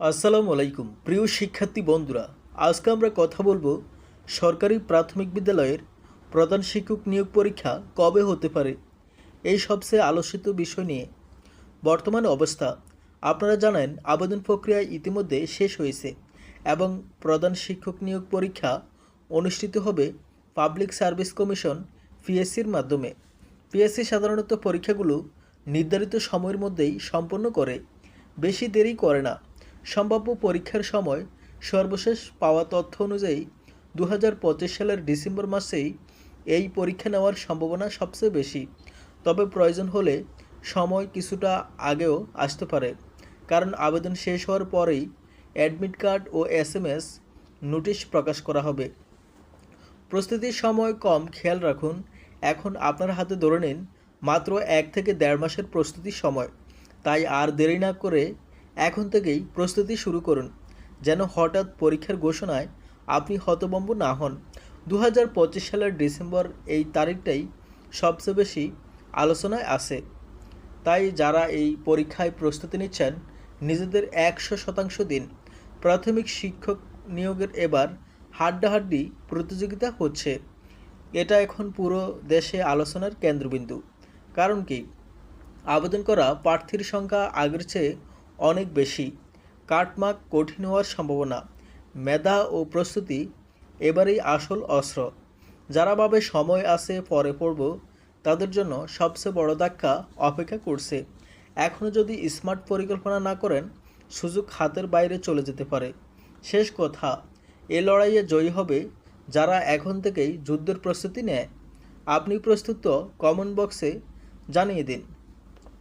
আসসালামু আলাইকুম, প্রিয় শিক্ষার্থী বন্ধুরা। আজকে আমরা কথা বলব, সরকারি প্রাথমিক বিদ্যালয়ের প্রধান শিক্ষক নিয়োগ পরীক্ষা কবে হতে পারে? এই সবচেয়ে আলোচিত বিষয় নিয়ে বর্তমান অবস্থা। আপনারা জানেন, আবেদন প্রক্রিয়া ইতিমধ্যে শেষ হয়েছে এবং প্রধান শিক্ষক নিয়োগ পরীক্ষা অনুষ্ঠিত হবে পাবলিক সার্ভিস কমিশন পিএসসির মাধ্যমে। পিএসসি সাধারণত পরীক্ষাগুলো নির্ধারিত সময়ের মধ্যেই সম্পন্ন করে, বেশি দেরি করে না। সম্ভাব্য পরীক্ষার সময় সর্বশেষ পাওয়া তথ্য অনুযায়ী দু হাজার পঁচিশ সালের ডিসেম্বর মাসেই এই পরীক্ষা নেওয়ার সম্ভাবনা সবচেয়ে বেশি। তবে প্রয়োজন হলে সময় কিছুটা আগেও আসতে পারে, কারণ আবেদন শেষ হওয়ার পরেই অ্যাডমিট কার্ড ও এস এম এস নোটিশ প্রকাশ করা হবে। প্রস্তুতির সময় কম খেয়াল রাখুন, এখন আপনার হাতে ধরে নিন মাত্র এক থেকে দেড় মাসের প্রস্তুতির সময়, তাই আর দেরি না করে এখন থেকেই প্রস্তুতি শুরু করুন। যেন হঠাৎ পরীক্ষার ঘোষণায় আপনি হতবম্ব না হন। দু হাজার পঁচিশ সালের ডিসেম্বর এই তারিখটাই সবচেয়ে বেশি আলোচনায় আসে। তাই যারা এই পরীক্ষায় প্রস্তুতি নিচ্ছেন, নিজেদের একশো শতাংশ দিন প্রাথমিক শিক্ষক নিয়োগের এবার হাড্ডাহাড্ডি প্রতিযোগিতা হচ্ছে। এটা এখন পুরো দেশে আলোচনার কেন্দ্রবিন্দু। কারণ কি? আবেদন করা প্রার্থীর সংখ্যা আগের চেয়ে অনেক বেশি। কাটমার্ক কঠিন হওয়ার সম্ভাবনা, মেধা ও প্রস্তুতি এবারেই আসল অস্ত্র। যারা ভাবে সময় আছে, পরে পড়ব, তাদের জন্য সবচেয়ে বড় ধাক্কা অপেক্ষা করছে। এখনও যদি স্মার্ট পরিকল্পনা না করেন, সুযোগ হাতের বাইরে চলে যেতে পারে। শেষ কথা, এ লড়াইয়ে জয়ী হবে যারা এখন থেকেই যুদ্ধের প্রস্তুতি নেয়। আপনি প্রস্তুত কমেন্ট বক্সে জানিয়ে দিন।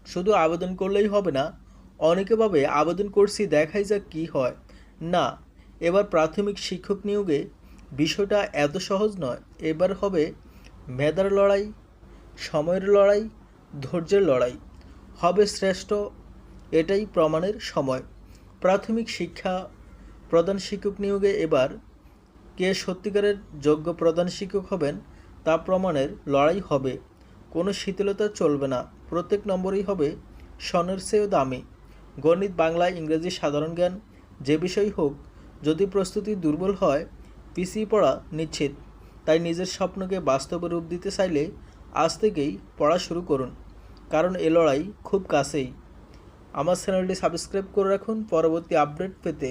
শুধু আবেদন করলেই হবে না অনেকে ভাবে আবেদন করছি, দেখাই যাক কী হয়। না, এবার প্রাথমিক শিক্ষক নিয়োগে বিষয়টা এত সহজ নয়। এবার হবে মেধার লড়াই, সময়ের লড়াই, ধৈর্যের লড়াই। হবে শ্রেষ্ঠ, এটাই প্রমাণের সময়। প্রাথমিক শিক্ষা প্রধান শিক্ষক নিয়োগে এবার কে সত্যিকারের যোগ্য প্রধান শিক্ষক হবেন, তা প্রমাণের লড়াই হবে। কোনো শিথিলতা চলবে না। প্রত্যেক নম্বরই হবে স্বর্ণের চেয়েও দামি। গণিত, বাংলা, ইংরেজি, সাধারণ জ্ঞান, যে বিষয় হোক, যদি প্রস্তুতি দুর্বল হয়, পিছিয়ে পড়া নিশ্চিত। তাই নিজের স্বপ্নকে বাস্তবে রূপ দিতে চাইলে আজ থেকেই পড়া শুরু করুন, কারণ এ লড়াই খুব কাছেই। আমার চ্যানেলটি সাবস্ক্রাইব করে রাখুন, পরবর্তী আপডেট পেতে